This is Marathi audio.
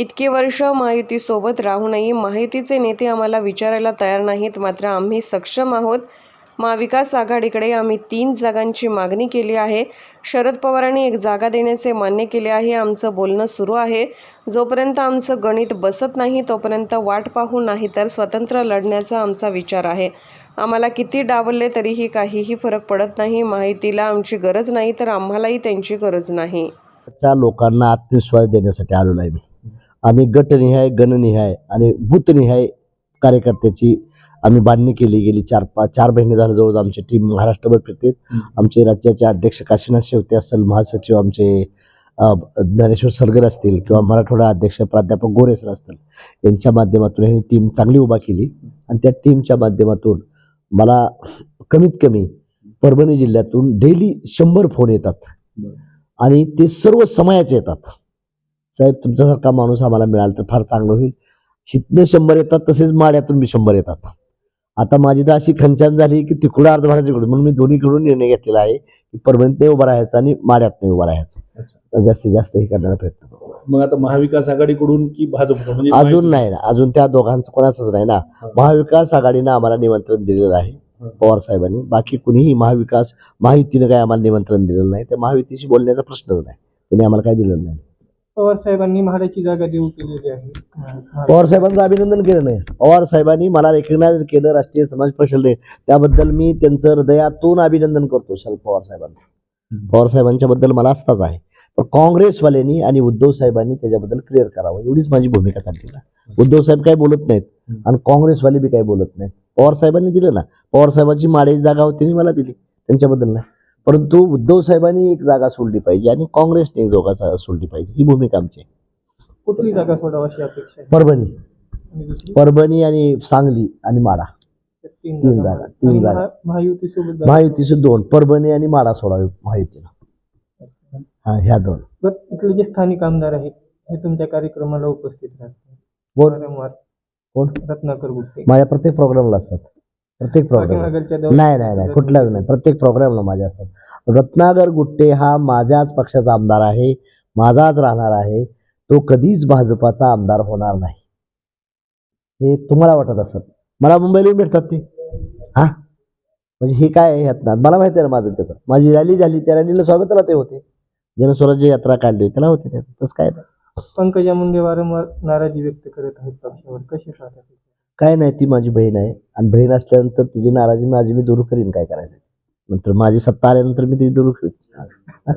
इतकी वर्ष महायुतीसोबत राहूनही माहितीचे नेते आम्हाला विचारायला तयार नाहीत. मात्र आम्ही सक्षम आहोत. महाविकास आघाडीकडे आम्ही तीन जागांची मागणी केली आहे. शरद पवारांनी एक जागा देण्याचे मान्य केले आहे. आमचं बोलणं सुरू आहे. जोपर्यंत आमचं गणित बसत नाही तोपर्यंत वाट पाहू नाही तर स्वतंत्र लढण्याचा आमचा विचार आहे. आम्हाला किती डावलले तरीही काहीही फरक पडत नाही. माहितीला आमची गरज नाही तर आम्हालाही त्यांची गरज नाही. लोकांना आत्मविश्वास देण्यासाठी आलेलो आहे मी. आम्ही गटनिहाय गणनिहाय आणि बूथनिहाय कार्यकर्त्याची आम्ही बांधणी केली. गेली चार पाच चार महिने झाले जवळ आमची टीम महाराष्ट्रभर फिरते. आमचे राज्याचे अध्यक्ष काशीनाथ शेवते असेल महासचिव आमचे ज्ञानेश्वर सरगर असतील किंवा मराठवाडा अध्यक्ष प्राध्यापक गोरे सर असतील यांच्या माध्यमातून ही टीम चांगली उभा केली. आणि त्या टीमच्या माध्यमातून मला कमीत कमी परभणी जिल्ह्यातून डेली शंभर फोन येतात. आणि ते सर्व समयाचे येतात. साहेब तुमच्यासारखा माणूस आम्हाला मिळाला तर फार चांगलं होईल. हितनं शंभर येतात तसेच माड्यातून बी शंभर येतात. आता माझी तर अशी खंचन झाली की तिकडं अर्ध भरायचं इकडून म्हणून मी दोन्हीकडून निर्णय घेतलेला आहे की परभणीत नाही उभा राहायचं आणि माड्यात नाही उभा राहायचं. जास्तीत जास्त हे करण्याचा प्रयत्न मग आता महाविकास आघाडीकडून की भाजप म्हणजे अजून नाही ना अजून त्या दोघांचं कोणाचंच नाही ना. महाविकास आघाडीनं आम्हाला निमंत्रण दिलेलं आहे पवार साहेबांनी. बाकी कुणीही महाविकास महायुतीनं काय आम्हाला निमंत्रण दिलेलं नाही. त्या महायुतीशी बोलण्याचा प्रश्नच नाही. त्यांनी आम्हाला काय दिलेलं नाही. पवार साहेबांनी म्हाडाची जागा देऊ केलेली आहे. पवार साहेबांचं अभिनंदन केलं नाही. पवार साहेबांनी मला रेकग्नाइज केलं राष्ट्रीय समाज पक्षाने त्याबद्दल मी त्यांचं हृदयातून अभिनंदन करतो शरद पवार साहेबांचं. पवार साहेबांच्या बद्दल मला असताच आहे. पण काँग्रेसवाल्यांनी आणि उद्धव साहेबांनी त्याच्याबद्दल क्लिअर करावं एवढीच माझी भूमिका चालली ना. उद्धव साहेब काही बोलत नाहीत आणि काँग्रेसवाले बी काही बोलत नाहीत. पवार साहेबांनी दिलं ना. पवार साहेबांची माडे जागा होती मला दिली. त्यांच्याबद्दल नाही परंतु उद्धव साहेबांनी एक जागा सोडली पाहिजे आणि काँग्रेसने एक जागा सोडली पाहिजे. ही भूमिका आमची आहे. कुठली जागा सोडावं अशी अपेक्षा आहे? परभणी. आणि दुसरी? परभणी आणि सांगली आणि माडा तीन तीन जागा. तीन आणि जागा. महा- महायुतीसोबत जागा. महायुतीचे दोन. परभणी आणि माडा सोडावी महायुतीनं. हा ह्या दोन. बरं इथले जे स्थानिक आमदार आहेत हे तुमच्या कार्यक्रमाला उपस्थित राहतात. कोण? वारंवार. कोण? रत्नाकर गुप्ते. माझ्या प्रत्येक प्रोग्रामला असतात. प्रत्येक प्रोग्राम नाही नाही नाही कुठलाच नाही. प्रत्येक प्रोग्रामला माझ्या असतात. रत्नागर गुट्टे हा माझ्याच पक्षाचा आमदार आहे माझाच राहणार आहे. तो कधीच भाजपाचा आमदार होणार नाही. हे तुम्हाला वाटत असत मला मुंबईला भेटतात ते. हा? म्हणजे हे काय आहे यातनं? मला माहिती आहे ना माझं त्याचं. माझी रॅली झाली त्या रॅलीला स्वागताला ते होते. जनस्वराज्य यात्रा काढली होती त्याला होते त्यात तसं काय. पंकजा मुंडे वारंवार नाराजी व्यक्त करत आहेत पक्षावर. कसे पाहतात काय नाही ती माझी बहीण आहे. आणि बहीण असल्यानंतर तिची नाराजी माझी मी दूर करीन काय करायचं? नंतर माझी सत्ता आल्यानंतर मी ती दूर करीन.